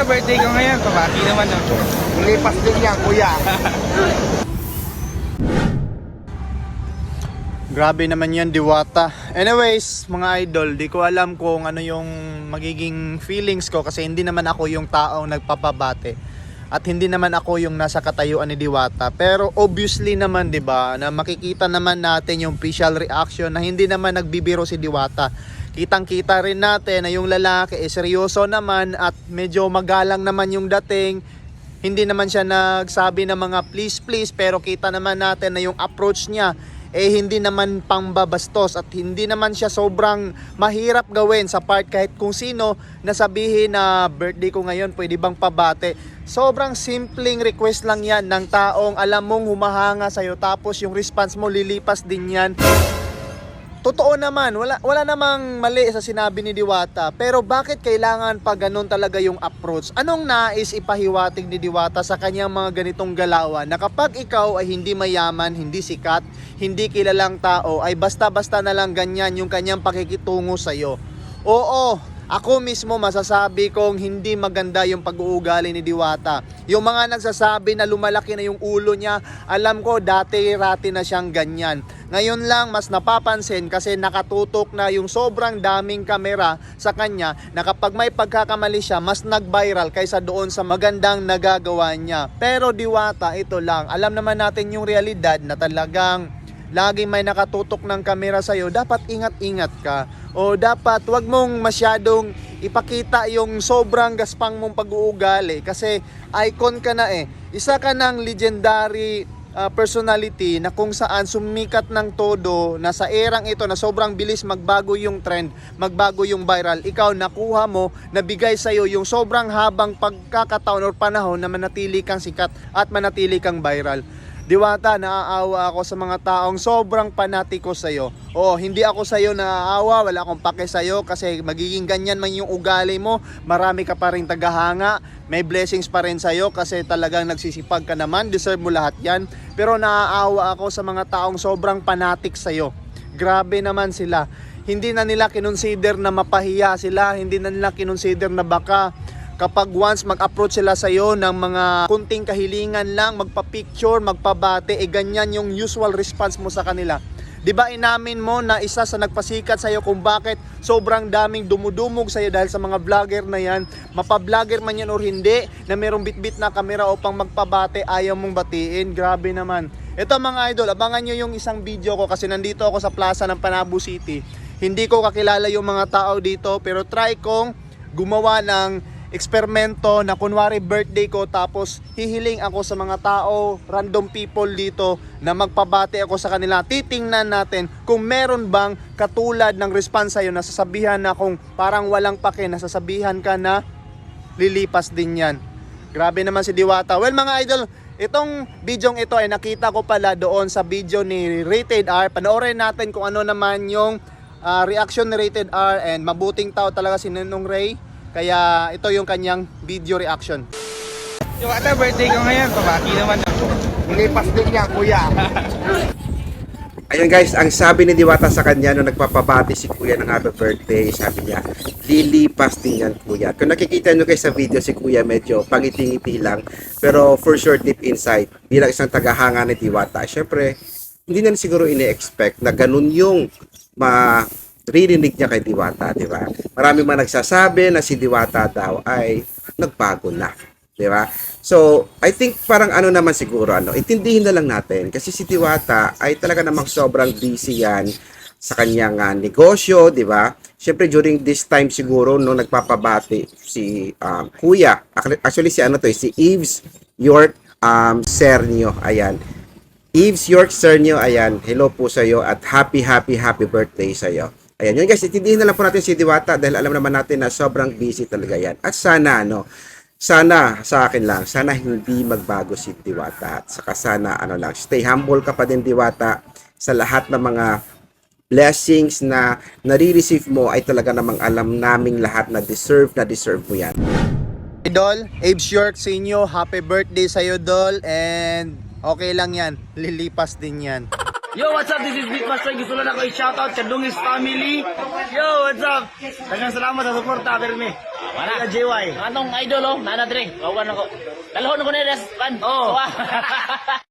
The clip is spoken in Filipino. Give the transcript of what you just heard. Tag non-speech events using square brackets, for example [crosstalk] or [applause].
ata birthday ko ngayon. Pabati naman ako. Lipas din yan, kuya. [laughs] Grabe naman yan, Diwata. Anyways, mga idol, di ko alam kung ano yung magiging feelings ko kasi hindi naman ako yung taong nagpapabate. At hindi naman ako yung nasa katayuan ni Diwata. Pero obviously naman, di ba, na makikita naman natin yung facial reaction na hindi naman nagbibiro si Diwata. Kitang-kita rin natin na yung lalaki is seryoso naman at medyo magalang naman yung dating. Hindi naman siya nagsabi ng mga please please pero kita naman natin na yung approach niya eh hindi naman pangbabastos at hindi naman siya sobrang mahirap gawin sa part kahit kung sino na sabihin na birthday ko ngayon pwede bang pabate. Sobrang simpleng request lang yan ng taong alam mong humahanga sa'yo tapos yung response mo lilipas din yan. Totoo naman, wala, wala namang mali sa sinabi ni Diwata. Pero bakit kailangan pa ganun talaga yung approach? Anong nais ipahiwatig ni Diwata sa kanyang mga ganitong galawan? Na kapag ikaw ay hindi mayaman, hindi sikat, hindi kilalang tao, ay basta-basta na lang ganyan yung kanyang pakikitungo sa'yo. Oo, ako mismo masasabi kong hindi maganda yung pag-uugali ni Diwata. Yung mga nagsasabi na lumalaki na yung ulo niya, alam ko dati-rati na siyang ganyan. Ngayon lang mas napapansin kasi nakatutok na yung sobrang daming kamera sa kanya na kapag may pagkakamali siya, mas nag-viral kaysa doon sa magandang nagagawa niya. Pero Diwata, ito lang. Alam naman natin yung realidad na talagang lagi may nakatutok ng kamera sa'yo, dapat ingat-ingat ka. O dapat wag mong masyadong ipakita yung sobrang gaspang mong pag-uugali kasi icon ka na eh. Isa ka ng legendary uh, personality na kung saan sumikat ng todo na sa erang ito na sobrang bilis magbago yung trend, magbago yung viral. Ikaw nakuha mo, nabigay sa iyo yung sobrang habang pagkakataon or panahon na manatili kang sikat at manatili kang viral. Diwata, naaawa ako sa mga taong sobrang panatiko sa iyo. Oo, hindi ako sa iyo naaawa, wala akong pake sa iyo kasi magiging ganyan man yung ugali mo, marami ka pa rin tagahanga, may blessings pa rin sa iyo kasi talagang nagsisipag ka naman, deserve mo lahat 'yan. Pero naaawa ako sa mga taong sobrang panatik sa iyo. Grabe naman sila. Hindi na nila kinonsider na mapahiya sila, hindi na nila kinonsider na baka kapag once mag-approach sila sa iyo ng mga kunting kahilingan lang, magpa-picture, magpabate, eh ganyan yung usual response mo sa kanila. 'Di ba inamin mo na isa sa nagpasikat sa iyo kung bakit sobrang daming dumudumog sa iyo dahil sa mga vlogger na 'yan, mapa-vlogger man 'yan or hindi, na merong bitbit na kamera upang magpabate, ayaw mong batiin. Grabe naman. Ito mga idol, abangan nyo yung isang video ko kasi nandito ako sa plaza ng Panabo City. Hindi ko kakilala yung mga tao dito pero try kong gumawa ng eksperimento na kunwari birthday ko tapos hihiling ako sa mga tao, random people dito na magpabati ako sa kanila. Titingnan natin kung meron bang katulad ng response sa'yo na sasabihan na kung parang walang pake, nasasabihan ka na lilipas din yan. Grabe naman si Diwata. Well mga idol, itong video ito ay nakita ko pala doon sa video ni Rated R. Panoorin natin kung ano naman yung ah, reaction ni Rated R and mabuting tao talaga si Nenong Ray. Kaya ito yung kanyang video reaction. Yung ata birthday ko ngayon. Pabati naman ako. Lipas din yan, kuya. [laughs] Ayun guys, ang sabi ni Diwata sa kanya nung nagpapabati si Kuya ng happy birthday, sabi niya, lilipas din yan Kuya. Kung nakikita nyo guys sa video, si Kuya medyo pangiti-ngiti lang. Pero for sure, deep inside, bilang isang tagahanga ni Diwata, syempre, hindi na siguro ini-expect na ganun yung maririnig niya kay Diwata, di ba? Marami man nagsasabi na si Diwata daw ay nagbago na. Di ba? So, I think parang ano naman siguro, ano, intindihin na lang natin. Kasi si Diwata ay talaga namang sobrang busy yan sa kanyang ah, negosyo, di ba? Siyempre, during this time siguro, nung nagpapabati si um, Kuya, actually si ano to, eh, si Eves York um, Cernio, ayan. Eves York Cernio, ayan, hello po sa iyo at happy, happy, happy birthday sa iyo. Ayan, yun guys, intindihin na lang po natin si Diwata dahil alam naman natin na sobrang busy talaga yan. At sana, ano, sana sa akin lang, sana hindi magbago si Diwata. At saka sana ano lang, stay humble ka pa din Diwata sa lahat ng mga blessings na nare-receive mo ay talaga namang alam naming lahat na deserve na deserve mo yan. Idol, Abe York sa inyo, happy birthday sa'yo, Dol. And okay lang yan, lilipas din yan. Yo, what's up? This is Big Master. Gusto lang ako i-shoutout sa Dungis family. Yo, what's up? Dagang salamat sa suporta, Berme. Mana? JY. Anong idol oh, nana dre. Kawan ako. Dalhon ko na des kan. Oh. [laughs]